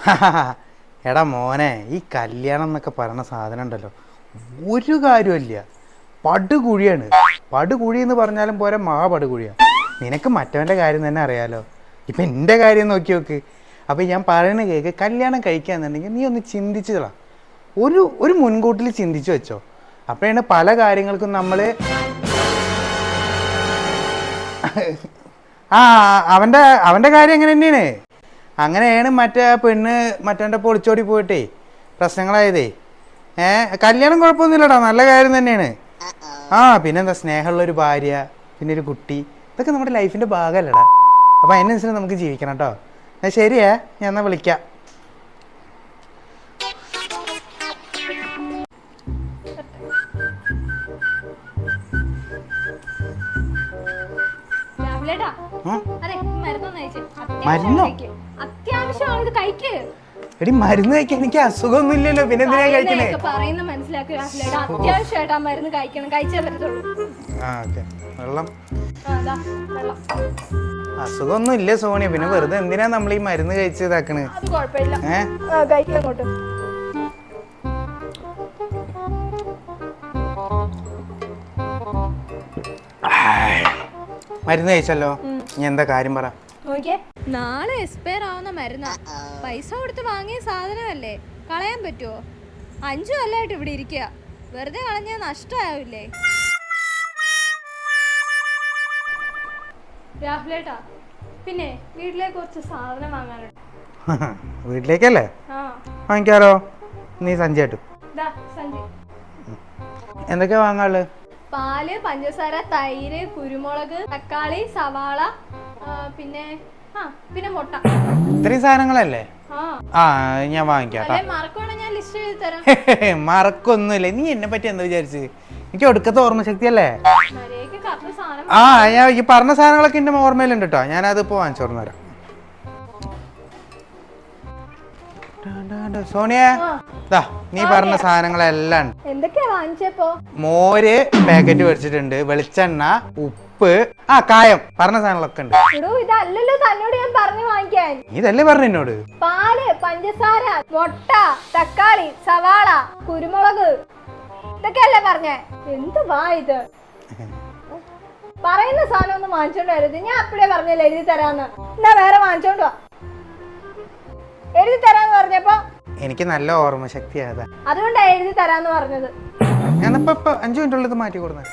എടാ മോനെ ഈ കല്യാണം എന്നൊക്കെ പറയുന്ന സാധനം ഉണ്ടല്ലോ. ഒരു കാര്യമില്ല പടുകുഴിയാണ്. പടുകുഴി എന്ന് പറഞ്ഞാലും പോരെ മഹാപടുകുഴിയാണ് നിനക്ക് മറ്റവന്റെ കാര്യം തന്നെ അറിയാലോ. ഇപ്പം എന്റെ കാര്യം നോക്കി നോക്ക്. അപ്പം ഞാൻ പറയുന്ന കേക്ക് കല്യാണം കഴിക്കാന്നുണ്ടെങ്കിൽ നീ ഒന്ന് ചിന്തിച്ചതാ ഒരു ഒരു മുൻകൂട്ടിൽ ചിന്തിച്ചു വെച്ചോ. അപ്പോഴാണ് പല കാര്യങ്ങൾക്കും നമ്മൾ ആ അവന്റെ അവന്റെ കാര്യം എങ്ങനെ തന്നെയാണ്? അങ്ങനെയാണ് മറ്റേ പെണ്ണ് മറ്റവന്റെ പൊളിച്ചോടി പോയിട്ടേ പ്രശ്നങ്ങളായതേ. ഏ കല്യാണം കുഴപ്പമൊന്നുമില്ലടാ നല്ല കാര്യം തന്നെയാണ്. ആ പിന്നെന്താ സ്നേഹമുള്ള ഒരു ഭാര്യ പിന്നെ ഒരു കുട്ടി ഇതൊക്കെ നമ്മുടെ ലൈഫിന്റെ ഭാഗമല്ലടാ. അപ്പം അതിനനുസരിച്ച് നമുക്ക് ജീവിക്കണം കേട്ടോ എന്നാൽ ശരിയേ ഞാൻ എന്നാൽ വിളിക്കാം. മരുന്നോ? കഴിക്ക്. എടി മരുന്ന് കഴിക്കാൻ എനിക്ക് അസുഖമൊന്നും ഇല്ലല്ലോ പിന്നെ എന്തിനാ കഴിക്കണേ? പറയുന്ന മനസ്സിലാക്കി രാവിലെടാ അത്യാവശ്യമായിട്ട് ആ മരുന്ന് കഴിക്കണം. കഴിച്ചേ പറ്റത്തുള്ളൂ. ആ ഓക്കെ. വെള്ളം. അസുഖമൊന്നും ഇല്ല സോണിയ. പിന്നെ വെറുതെ എന്തിനാ നമ്മൾ ഈ മരുന്ന് കഴിച്ച് ഇതാക്കണ്? മരുന്ന് കഴിച്ചല്ലോ? ഇനി എന്താ കാര്യം പറ. നോക്കിയേ. നാളെ എക്സ്പയർ ആവുന്ന മരുന്നാ. പൈസ കൊടുത്ത് വാങ്ങിയ സാധനമല്ലേ? കളയാൻ പറ്റുമോ അഞ്ചു കൊല്ലമായിട്ട് ഇവിടെ ഇരിക്കുക വെറുതെ കളഞ്ഞാൽ നഷ്ടമാവില്ലേ രാഹുലേട്ടാ പിന്നെ വീട്ടിലേക്ക് കുറച്ച് സാധനം വാങ്ങാനുണ്ട്. വീട്ടിലേക്കല്ലേ? വാങ്ങിക്കാലോ? നീ ദാ സഞ്ജയ്. എന്തൊക്കെയാ വാങ്ങാൾ പാൽ പഞ്ചസാര തൈര് കുരുമുളക് തക്കാളി സവാള പിന്നെ ആ പിന്നെ മുട്ട. ഇത്രയും സാധനങ്ങളല്ലേ? ആ. ഞാൻ വാങ്ങിക്കാം അല്ലെ മറക്കുവാണെങ്കിൽ ഞാൻ ലിസ്റ്റ് എഴുതി തരാം. മറക്കൊന്നുമില്ല. നീ എന്നെ പറ്റി എന്താ വിചാരിച്ച്? എനിക്ക് ഒടുക്കത്തെ ഓർമ്മശക്തി അല്ലേ മര്യാദയ്ക്ക് കറക്റ്റ് സാധനം ആ ഞാൻ ഈ പറഞ്ഞ സാധനങ്ങളൊക്കെ എന്റെ ഓർമ്മയിലുണ്ട് കേട്ടോ. ഞാനതിപ്പോൾ വാങ്ങിച്ചു വാങ്ങിച്ചോർന്നു തരാം. ഡാ, ഡാ, ഡാ. സോണിയ ആ. ദാ നീ പറഞ്ഞ സാധനങ്ങളെല്ലാം ഉണ്ട്. എന്തൊക്കെയാ വാങ്ങിച്ചപ്പോ മോര് പാക്കറ്റ് മേടിച്ചിട്ടുണ്ട് വെളിച്ചെണ്ണ ഉപ്പ് ആ കായം. പറഞ്ഞ സാധനങ്ങളൊക്കെ ഉണ്ട്. എടോ ഇതല്ലല്ലോ തന്നോട് ഞാൻ പറഞ്ഞു വാങ്ങിക്കാൻ. നീ ഇതല്ലേ പറഞ്ഞു എന്നോട്? പാൽ പഞ്ചസാര മുട്ട തക്കാളി സവാള കുരുമുളക്. ഇതൊക്കെയല്ലേ പറഞ്ഞേ? എന്ത് വാ ഇത്? പറയുന്ന സാധനം ഒന്ന് വാങ്ങിച്ചോണ്ട് വരരുത്. ഞാൻ അപ്പഴേ പറഞ്ഞല്ലേ എഴുതി തരാന്ന്. എന്നാ വേറെ വാങ്ങിച്ചോണ്ട് വാ. എഴുതി തരാന്ന് പറഞ്ഞപ്പോ എനിക്ക് നല്ല ഓർമ്മശക്തി അതാ. അതുകൊണ്ടാ എഴുതി തരാന്ന് പറഞ്ഞത്. ഞാനിപ്പോ ഇപ്പൊ അഞ്ചു മിനിറ്റ് ഉള്ളത് മാറ്റി കൊടുത്തേ